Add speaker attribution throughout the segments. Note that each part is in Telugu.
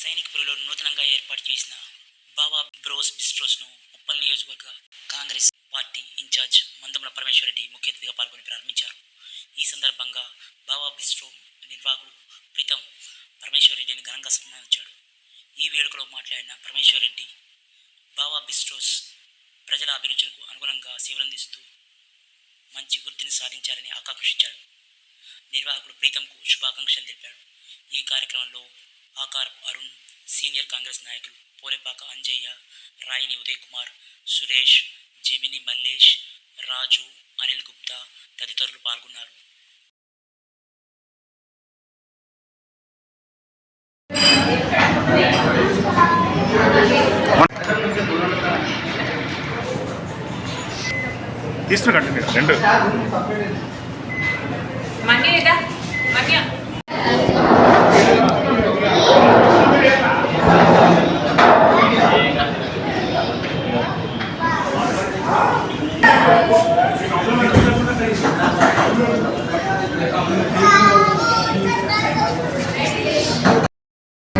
Speaker 1: సైనికపురిలో నూతనంగా ఏర్పాటు చేసిన బాబా బ్రోస్ బిస్ట్రోస్ను ఉప్పల్ నియోజకవర్గ Congress party incharge Mandamula Parameshwar Reddy ముఖ్య అతిథిగా పాల్గొని ప్రారంభించారు. ఈ సందర్భంగా బాబా బిస్ట్రో నిర్వాహకుడు ప్రీతం పరమేశ్వరరెడ్డిని ఘనంగా సన్మానించాడు. ఈ వేడుకలో మాట్లాడిన పరమేశ్వరరెడ్డి బాబా బిస్ట్రోస్ ప్రజల అభిరుచులకు అనుగుణంగా సేవలందిస్తూ మంచి వృద్ధిని సాధించాలని ఆకాంక్షించాడు. నిర్వాహకుడు ప్రీతంకు శుభాకాంక్షలు తెలిపాడు. ఈ కార్యక్రమంలో ఆకారపు అరుణ్ సీనియర్ కాంగ్రెస్ నాయకులు పోలేపాక అంజయ్య రాయిని ఉదయ్ కుమార్ సురేష్ జెమిని మల్లేష్ రాజు అనిల్ గుప్తా తదితరులు పాల్గొన్నారు.
Speaker 2: తీసుకుని రెండు.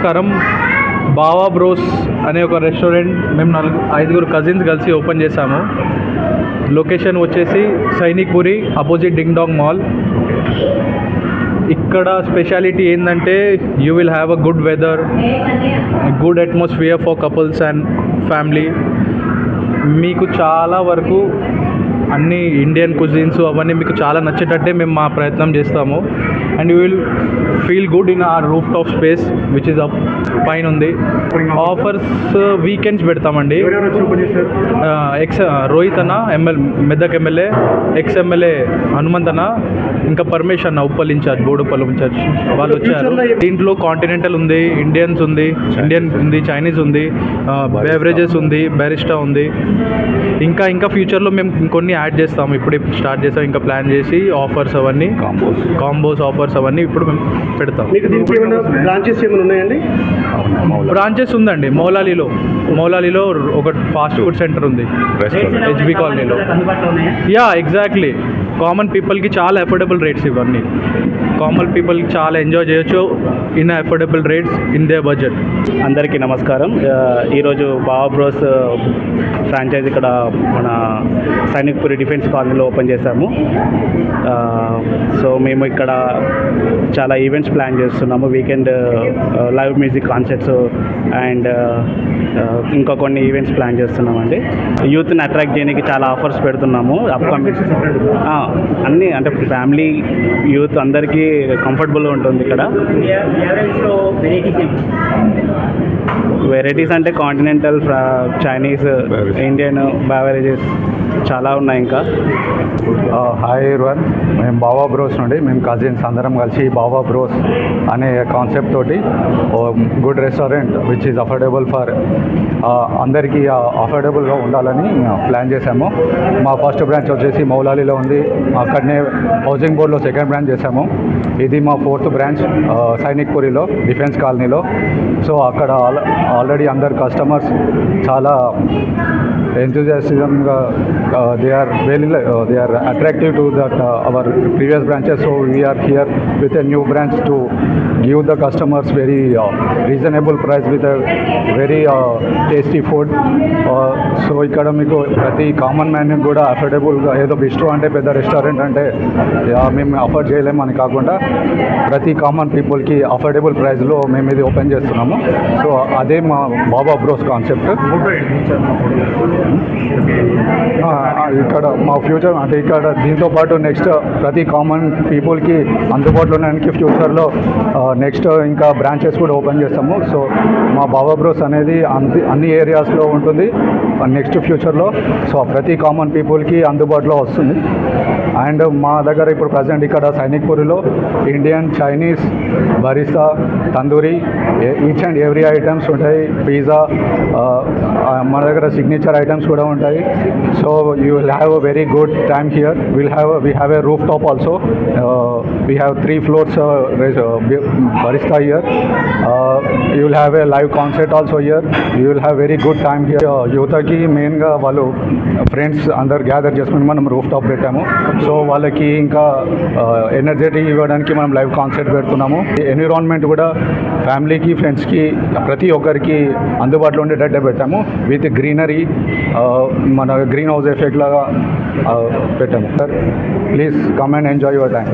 Speaker 3: నమస్కారం. బావా బ్రోస్ అనే ఒక రెస్టారెంట్ మేము నలుగు ఐదుగురు కజిన్స్ కలిసి ఓపెన్ చేశాము. లొకేషన్ వచ్చేసి Sainikpuri opposite Ding Dong mall. ఇక్కడ స్పెషాలిటీ ఏంటంటే you will have a good weather good atmosphere for couples and family. మీకు చాలా వరకు అన్ని ఇండియన్ కుజిన్స్ అవన్నీ మీకు చాలా నచ్చేటట్టే మేము మా ప్రయత్నం చేస్తాము. And you will feel good in our roof top space which is up పైన ఉంది. ఆఫర్స్ వీకెండ్స్ పెడతామండి.
Speaker 2: ఓపెన్ చేశారు
Speaker 3: ఎక్స్ రోహిత్ అన్న ML Medak MLA ex MLA Hanumanth అన్న ఇంకా పరమేష్ అన్న ఉప్పల్ ఇన్ఛార్జ్ బోడుపల్లి ఇన్ఛార్జ్ వాళ్ళు వచ్చారు. దీంట్లో కాంటినెంటల్ ఉంది ఇండియన్స్ ఉంది ఇండియన్ ఉంది చైనీస్ ఉంది బెవరేజెస్ ఉంది. బెరిస్టా ఉంది. ఇంకా ఇంకా ఫ్యూచర్లో మేము ఇంకొన్ని యాడ్ చేస్తాము ఇప్పుడే స్టార్ట్ చేస్తాం. ఇంకా ప్లాన్ చేసి ఆఫర్స్ అవన్నీ కాంబోస్ ఆఫర్స్ అవన్నీ ఇప్పుడు మేము పెడతాం.
Speaker 2: బ్రాంచెస్ ఏమైనా ఉన్నాయండి?
Speaker 3: బ్రాంచెస్ ఉందండి. మౌలాలీలో. మౌలాలీలో ఒక ఫాస్ట్ ఫుడ్ సెంటర్ ఉంది. హెచ్బి కాలనీలో. యా ఎగ్జాక్ట్లీ కామన్ పీపుల్కి చాలా అఫోర్డబుల్ రేట్స్ ఇవన్నీ. కామన్ పీపుల్ చాలా ఎంజాయ్ చేయొచ్చు in affordable rates in the budget
Speaker 4: అందరికీ నమస్కారం. ఈరోజు బాబా బ్రోస్ ఫ్రాంచైజ్ ఇక్కడ మన సైనిక్పురి డిఫెన్స్ కాలనీలో ఓపెన్ చేశాము. సో మేము ఇక్కడ చాలా ఈవెంట్స్ ప్లాన్ చేస్తున్నాము. Weekend live music concerts and ఇంకా కొన్ని ఈవెంట్స్ ప్లాన్ చేస్తున్నామండి. యూత్ని అట్రాక్ట్ చేయడానికి చాలా ఆఫర్స్ పెడుతున్నాము అప్కమింగ్ అన్నీ అంటే ఫ్యామిలీ యూత్ అందరికీ కంఫర్టబుల్గా ఉంటుంది ఇక్కడ. వెరైటీస్ అంటే కాంటినెంటల్ చైనీస్ ఇండియన్ బెవరేజెస్ చాలా ఉన్నాయి ఇంకా.
Speaker 5: హాయ్ వన్ మేము బాబా బ్రోస్ నుండి మేము కజిన్స్ అందరం కలిసి బాబా బ్రోస్ అనే కాన్సెప్ట్ తోటి good restaurant which which is affordable for అందరికీ అఫోర్డబుల్గా ఉండాలని ప్లాన్ చేశాము. మా ఫస్ట్ బ్రాంచ్ వచ్చేసి మౌలాలిలో ఉంది. అక్కడనే హౌసింగ్ బోర్డులో సెకండ్ బ్రాంచ్ చేశాము. ఇది మా ఫోర్త్ బ్రాంచ్ సైనిక్పురిలో డిఫెన్స్ కాలనీలో. సో అక్కడ ఆల్రెడీ అందరు కస్టమర్స్ చాలా ఎంతూజియాసిజంగా they are well they are attractive to that our previous branches so we're here with a new branch to give the customers very reasonable price with very tasty food so ఇక్కడ మీకు ప్రతి కామన్ మ్యాన్ కూడా అఫోర్డబుల్గా ఏదో బిస్ట్రో అంటే పెద్ద రెస్టారెంట్ అంటే మేము అఫోర్డ్ చేయలేమని కాకుండా ప్రతి కామన్ పీపుల్కి అఫోర్డబుల్ ప్రైస్లో మేము ఇది ఓపెన్ చేస్తున్నాము. సో అదే మా బాబా బ్రోస్ కాన్సెప్ట్ ఇక్కడ మా ఫ్యూచర్ అంటే ఇక్కడ దీంతో పాటు నెక్స్ట్ ప్రతి కామన్ పీపుల్కి అందుబాటులో ఉండడానికి ఫ్యూచర్లో నెక్స్ట్ uh, ఇంకా బ్రాంచెస్ కూడా ఓపెన్ చేస్తాము. సో మా బాబా బ్రోస్ అనేది అన్ని అన్ని ఏరియాస్లో ఉంటుంది. నెక్స్ట్ ఫ్యూచర్లో సో ప్రతి కామన్ పీపుల్కి అందుబాటులో వస్తుంది. అండ్ మా దగ్గర ఇప్పుడు ప్రజెంట్ ఇక్కడ సైనిక్పూరిలో Indian Chinese barista tandoori each and every items ఉంటాయి. పిజ్జా uh, uh, మన దగ్గర సిగ్నేచర్ ఐటమ్స్ కూడా ఉంటాయి. So you will have a very good time here will have we have a roof top also we have three floors barista here. Uh, you will have a live concert also here. You will have very good time here. Uh, యువతకి మెయిన్గా వాళ్ళు ఫ్రెండ్స్ అందరు గ్యాదర్ చేసుకుని మనం రూఫ్ టాప్ పెట్టాము సో వాళ్ళకి ఇంకా uh, ఎనర్జెటిక్ ఇవ్వడానికి మనం లైవ్ కాన్సర్ట్ పెడుతున్నాము ఎన్విరాన్మెంట్ కూడా ఫ్యామిలీకి ఫ్రెండ్స్కి ప్రతి ఒక్కరికి అందుబాటులో ఉండేటట్టే పెట్టాము విత్ గ్రీనరీ uh, మన గ్రీన్ హౌస్ ఎఫెక్ట్ లాగా పెట్టాము sir please come and enjoy your time